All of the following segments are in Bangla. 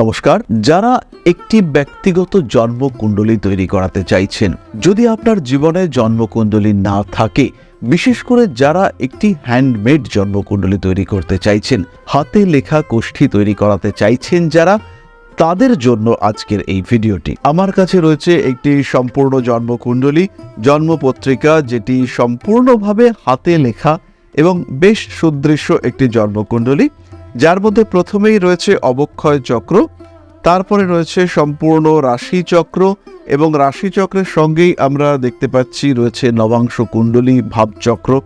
নমস্কার। যারা একটি ব্যক্তিগত জন্মকুণ্ডলী তৈরি করাতে চাইছেন, যদি আপনার জীবনে জন্মকুণ্ডলী না থাকে, বিশেষ করে যারা একটি হ্যান্ডমেড জন্মকুণ্ডলী তৈরি করতে চাইছেন, হাতে লেখা কোষ্ঠী তৈরি করাতে চাইছেন যারা, তাদের জন্য আজকের এই ভিডিওটি। আমার কাছে রয়েছে একটি সম্পূর্ণ জন্মকুণ্ডলী, জন্মপত্রিকা, যেটি সম্পূর্ণভাবে হাতে লেখা এবং বেশ সুদৃশ্য একটি জন্মকুণ্ডলী। যার মধ্যে প্রথমেই রয়েছে অবক্ষয় চক্র, তারপরে রয়েছে সম্পূর্ণ রাশি চক্র এবং রাশি চক্রের সঙ্গেই আমরা দেখতে পাচ্ছি রয়েছে নবাংশ কুণ্ডলী ভাবচক্র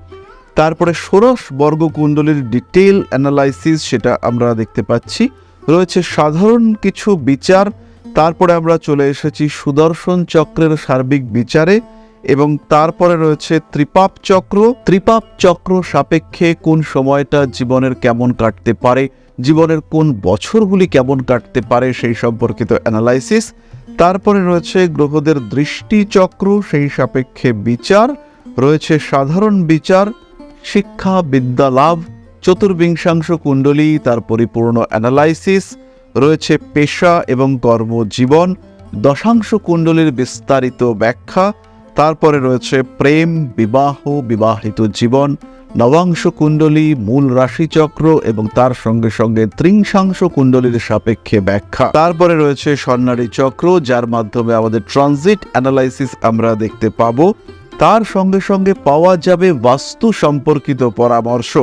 তারপরে ষোড়শ বর্গ কুণ্ডলীর ডিটেল অ্যানালাইসিস সেটা আমরা দেখতে পাচ্ছি। রয়েছে সাধারণ কিছু বিচার, তারপরে আমরা চলে এসেছি সুদর্শন চক্রের সার্বিক বিচারে। এবং তারপরে রয়েছে ত্রিপাপ চক্র। ত্রিপাপ চক্র সাপেক্ষে কোন সময়টা জীবনের কেমন কাটতে পারে, জীবনের কোন বছরগুলি কেমন কাটতে পারে সেই সম্পর্কিত অ্যানালাইসিস তারপরে রয়েছে গ্রহদের দৃষ্টি চক্র, সেই সাপেক্ষে বিচার। রয়েছে সাধারণ বিচার, শিক্ষা, বিদ্যা লাভ, চতুর্বিংশাংশ কুণ্ডলী, তার পরিপূর্ণ অ্যানালাইসিস রয়েছে পেশা এবং কর্মজীবন, দশাংশ কুণ্ডলীর বিস্তারিত ব্যাখ্যা। তারপরে রয়েছে প্রেম, বিবাহ, বিবাহিত জীবন, নবাংশ কুণ্ডলী, মূল রাশিচক্র এবং তার সঙ্গে সঙ্গে ত্রিংশাংশ কুণ্ডলীর সাপেক্ষে ব্যাখ্যা। তারপরে রয়েছে স্বর্ণালী চক্র, যার মাধ্যমে আমাদের ট্রানজিট অ্যানালাইসিস আমরা দেখতে পাবো। তার সঙ্গে সঙ্গে পাওয়া যাবে বাস্তু সম্পর্কিত পরামর্শ।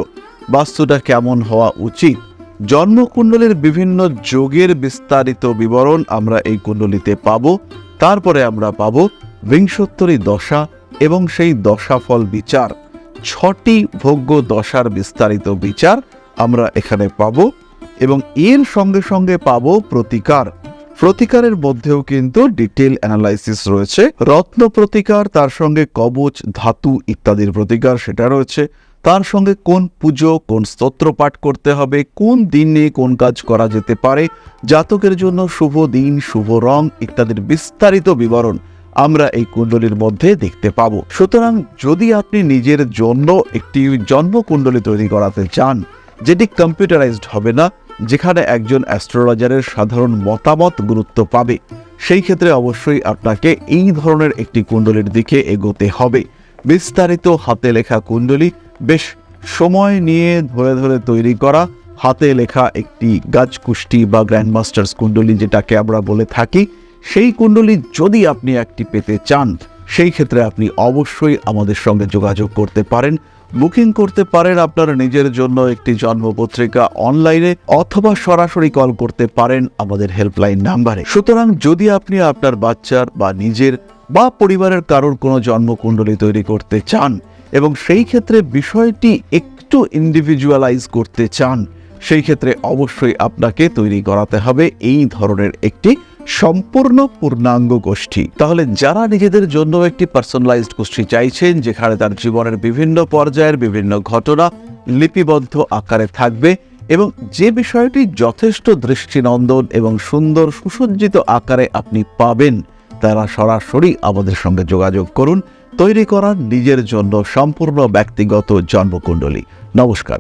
বাস্তুটা কেমন হওয়া উচিত? জন্মকুণ্ডলীর বিভিন্ন যোগের বিস্তারিত বিবরণ আমরা এই কুণ্ডলিতে পাব। তারপরে আমরা পাব বিংশোত্তরী দশা এবং সেই দশাফল বিচার, ছটি ভোগ্য দশার বিস্তারিত বিচার আমরা এখানে পাব এবং এর সঙ্গে সঙ্গে পাব প্রতিকার। প্রতিকারের মধ্যেও কিন্তু ডিটেল অ্যানালাইসিস রয়েছে। রত্ন প্রতিকার, তার সঙ্গে কবচ, ধাতু ইত্যাদির প্রতিকার সেটা রয়েছে। তার সঙ্গে কোন পুজো, কোন স্তোত্র পাঠ করতে হবে, কোন দিনে কোন কাজ করা যেতে পারে, জাতকের জন্য শুভ দিন, শুভ রং ইত্যাদির বিস্তারিত বিবরণ আমরা এই কুণ্ডলীর মধ্যে দেখতে পাব। সুতরাং যদি আপনি নিজের জন্য একটি জন্ম জন্মকুণ্ডলী তৈরি করাতে চান, যেটি কম্পিউটারাইজড হবে না, যেখানে একজন অ্যাস্ট্রোলজারের সাধারণ মতামত গুরুত্ব পাবে, সেই ক্ষেত্রে অবশ্যই আপনাকে এই ধরনের একটি কুণ্ডলীর দিকে এগোতে হবে। বিস্তারিত হাতে লেখা কুণ্ডলী বেশ সময় নিয়ে ধরে ধরে তৈরি করা, হাতে লেখা একটি গাছ কুষ্টি বা গ্র্যান্ড মাস্টার্স কুণ্ডলী যেটাকে আমরা বলে থাকি সেই কুণ্ডলী যদি আপনি একটি পেতে চান, সেই ক্ষেত্রে আপনি অবশ্যই আমাদের সঙ্গে যোগাযোগ করতে পারেন। বুকিং করতে পারেন আপনার নিজের জন্য একটি জন্মপত্রিকা অনলাইনে অথবা সরাসরি কল করতে পারেন আমাদের হেল্পলাইন নাম্বারে। সুতরাং যদি আপনি আপনার বাচ্চার বা নিজের বা পরিবারের কারোর কোনো জন্মকুণ্ডলী তৈরি করতে চান এবং সেই ক্ষেত্রে বিষয়টি একটু ইন্ডিভিজুয়ালাইজ করতে চান, সেই ক্ষেত্রে অবশ্যই আপনাকে তৈরি করাতে হবে। এই ধরনের একটি সম্পূর্ণ পূর্ণাঙ্গ গোষ্ঠী। তাহলে যারা নিজেদের জন্য একটি পার্সোনালাইজড গোষ্ঠী চাইছেন, যেখানে তার জীবনের বিভিন্ন পর্যায়ের বিভিন্ন ঘটনা লিপিবদ্ধ আকারে থাকবে এবং যে বিষয়টি যথেষ্ট দৃষ্টিনন্দন এবং সুন্দর সুসজ্জিত আকারে আপনি পাবেন, তারা সরাসরি আমাদের সঙ্গে যোগাযোগ করুন। তৈরি করার নিজের জন্য সম্পূর্ণ ব্যক্তিগত জন্মকুণ্ডলী। নমস্কার।